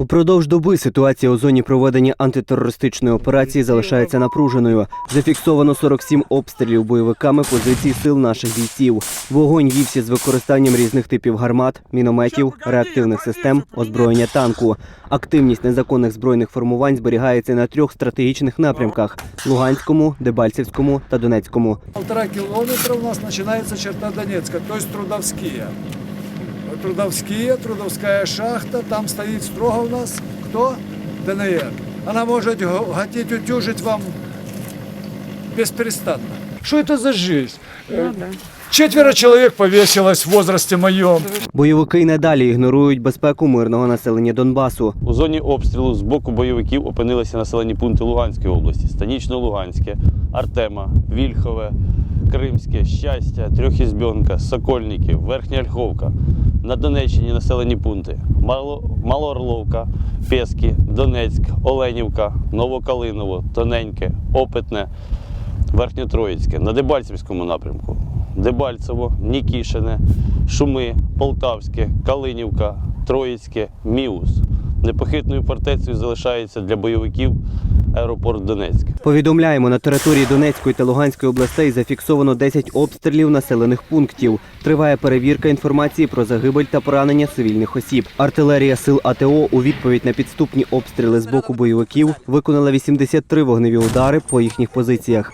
Упродовж доби ситуація у зоні проведення антитерористичної операції залишається напруженою. Зафіксовано 47 обстрілів бойовиками позицій сил наших бійців. Вогонь вівся з використанням різних типів гармат, мінометів, реактивних систем, озброєння танку. Активність незаконних збройних формувань зберігається на трьох стратегічних напрямках: Луганському, Дебальцевському та Донецькому. Полтора километра у нас начинается черта Донецка, то есть Трудовские. Трудовская шахта, там стоит строго у нас кто? ДНР. Она может хотеть утюжить вам бесперестанно. Что это за жизнь? Э, Четверо человек повесилось в возрасте моем. Бойовики й надалі ігнорують безпеку мирного населення Донбасу. У зоні обстрілу з боку бойовиків опинилися населені пункти Луганської області: Станічно-Луганське, Артема, Вільхове, Кримське, Щастя, Трьохізбьонка, Сокольники, Верхня Ольховка. На Донеччині населені пункти Малоорловка, Пески, Донецьк, Оленівка, Новокалиново, Тоненьке, Опитне, Верхньотроїцьке. На Дебальцевському напрямку Дебальцево, Нікішине, Шуми, Полтавське, Калинівка, Троїцьке, Міус. Непохитною фортецею залишається для бойовиків аеропорт Донецьк. Повідомляємо, на території Донецької та Луганської областей зафіксовано 10 обстрілів населених пунктів. Триває перевірка інформації про загибель та поранення цивільних осіб. Артилерія сил АТО у відповідь на підступні обстріли з боку бойовиків виконала 83 вогневі удари по їхніх позиціях.